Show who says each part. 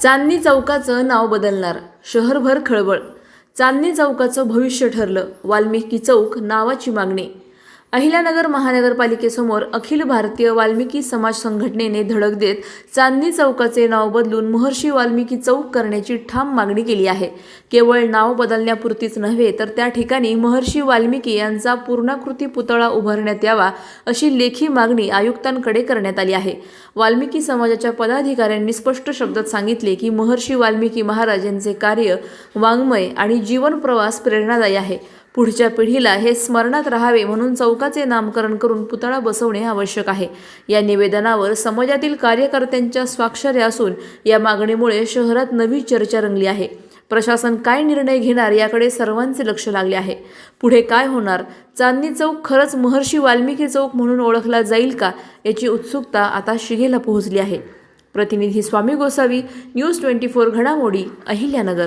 Speaker 1: चांदणी चौकाचं नाव बदलणार शहरभर खळबळ. चांदणी चौकाचं भविष्य ठरलं वाल्मिकी चौक नावाची मागणी. अहिल्यानगर महानगरपालिकेसमोर अखिल भारतीय वाल्मिकी समाज संघटनेने धडक देत चांदणी चौकाचे नाव बदलून महर्षी वाल्मिकी चौक करण्याची ठाम मागणी केली आहे. केवळ नाव बदलण्यापुरतीच नव्हे तर त्या ठिकाणी महर्षी वाल्मिकी यांचा पूर्णाकृती पुतळा उभारण्यात यावा अशी लेखी मागणी आयुक्तांकडे करण्यात आली आहे. वाल्मिकी समाजाच्या पदाधिकाऱ्यांनी स्पष्ट शब्दात सांगितले की महर्षी वाल्मिकी महाराज यांचे कार्य वाङ्मय आणि जीवन प्रवास प्रेरणादायी आहे. पुढच्या पिढीला हे स्मरणात राहावे म्हणून चौकाचे नामकरण करून पुतळा बसवणे आवश्यक आहे. या निवेदनावर समाजातील कार्यकर्त्यांच्या स्वाक्षऱ्या असून या मागणीमुळे शहरात नवी चर्चा रंगली आहे. प्रशासन काय निर्णय घेणार याकडे सर्वांचे लक्ष लागले आहे. पुढे काय होणार? चांदणी चौक खरंच महर्षी वाल्मिकी चौक म्हणून ओळखला जाईल का याची उत्सुकता आता शिगेला पोहोचली आहे. प्रतिनिधी Swami Gosavi news twenty four घडामोडी अहिल्यानगर.